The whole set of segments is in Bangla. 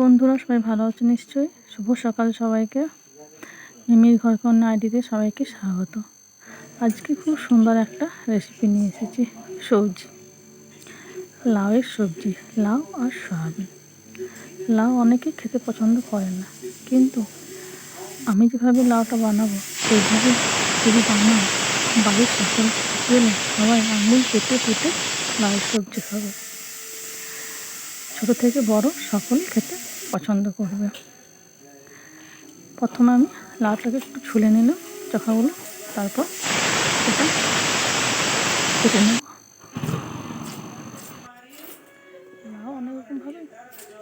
বন্ধুরা, সবাই ভালো আছে নিশ্চয়ই? শুভ সকাল সবাইকে। মিমির ঘর কন্যা আইডিতে সবাইকে স্বাগত। আজকে খুব সুন্দর একটা রেসিপি নিয়ে এসেছি, সবজি। লাউয়ের সবজি, লাউ আর সয়াবিন। লাউ অনেকে খেতে পছন্দ করে না, কিন্তু আমি যেভাবে লাউটা বানাবো, সেইভাবে যদি বানাও বাড়ির সকল গেলে সবাই আঙুল পেটে পেটে লাউয়ের সবজি খাবে। ছোটো থেকে বড় সকল খেতে পছন্দ করবে। প্রথমে আমি লাউটাকে একটু ছুলে নিলাম চোখাগুলো তারপর এটা কেটে নেব। লাউ অনেক রকমভাবে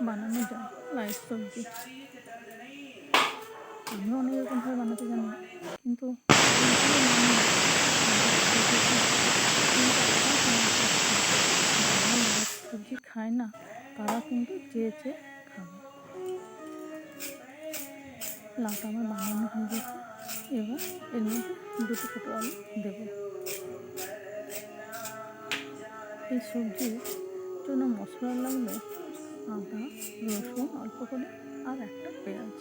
বানানো যায় লাউয়ের সবজি। আমিও অনেক রকমভাবে বানাতে জানি, কিন্তু সবজি খায় না, তারা কিন্তু চেয়ে লাউটা আমার বানানো হয়ে গেছে। এবার এর মধ্যে দুটো ছোটো আলু দেবো। এই সবজির জন্য মশলা লাগবে আদা, রসুন, অল্প করে আর একটা পেঁয়াজ।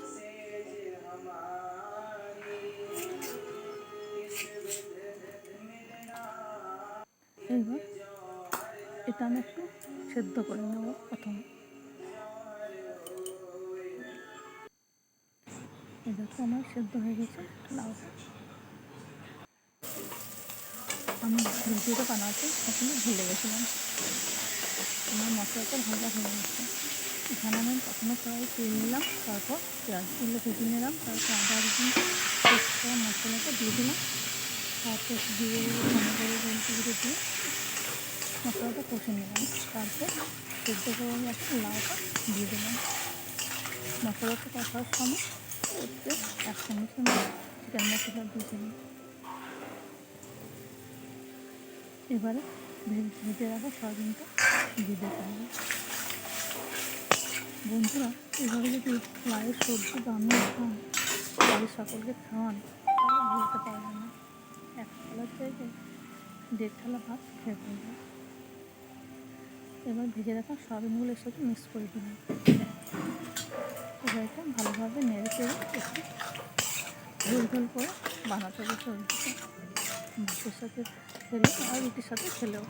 এবার এটা আমি একটু সেদ্ধ করে নেব প্রথমে। এই দেখো আমার সেদ্ধ হয়ে গেছে। লাউটা আমি ভিডিওটা বানাতে আসলে ভুলে গেছিলাম। আমার মশলাটা ভাজা হয়ে গেছে। এখানে আমি প্রথমে কড়াই তেল নিলাম, তারপর পেঁয়াজগুলো ভেজে নিলাম, তারপর আদা, রসুন মশলাটা দিয়ে দিলাম। তারপর দিয়ে করে দিয়ে মশলাটা কষে নিলাম। তারপর সেদ্ধ করে একটা লাউটা দিয়ে দিলাম। মশলাটা কষার সময় এবারে ভেজে রাখা, সয়াবিনটা দিতে হবে। বন্ধুরা, এভাবে যদি লাউয়ের সবজি বানিয়ে খান বাড়ির সকলকে খাওয়ান বুঝতে পারবে না। এক থালার জায়গায় দেড় থালা ভাত খেয়ে ফেলবে এবার ভেজে রাখা সয়াবিনগুলোর সাথে মিক্স করে দিলাম এবার ভালোভাবে নেড়ে চেড়ে একটু ঝোল ঝোল করে বানাতে সবজিটা ভাতের সাথে খেলে আর রুটির সাথে খেলেও।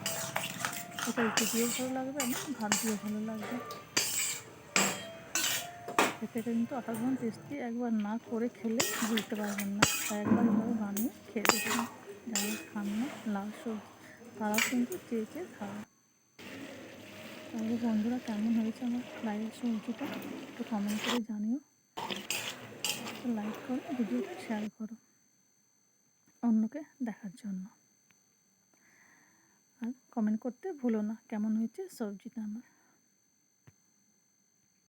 এটা রুটি দিয়েও ভালো লাগবে এবং ভাত দিয়েও ভালো লাগবে। খেতে কিন্তু অসাধারণ টেস্টি একবার না করে খেলে বুঝতে পারবেন না। তাই একবার এভাবে বানিয়ে খেয়ে দেখবেন যারা খান না, লাল সবজি। তারাও কিন্তু চেয়ে চেয়ে খাবে? তাহলে বন্ধুরা, কেমন হয়েছে আমার লাইভ সবজিটা একটু কমেন্ট করে জানিও। লাইক করো ভিডিওটা শেয়ার করো অন্যকে দেখার জন্য। আর কমেন্ট করতে ভুলো না, কেমন হয়েছে সবজিটা আমার?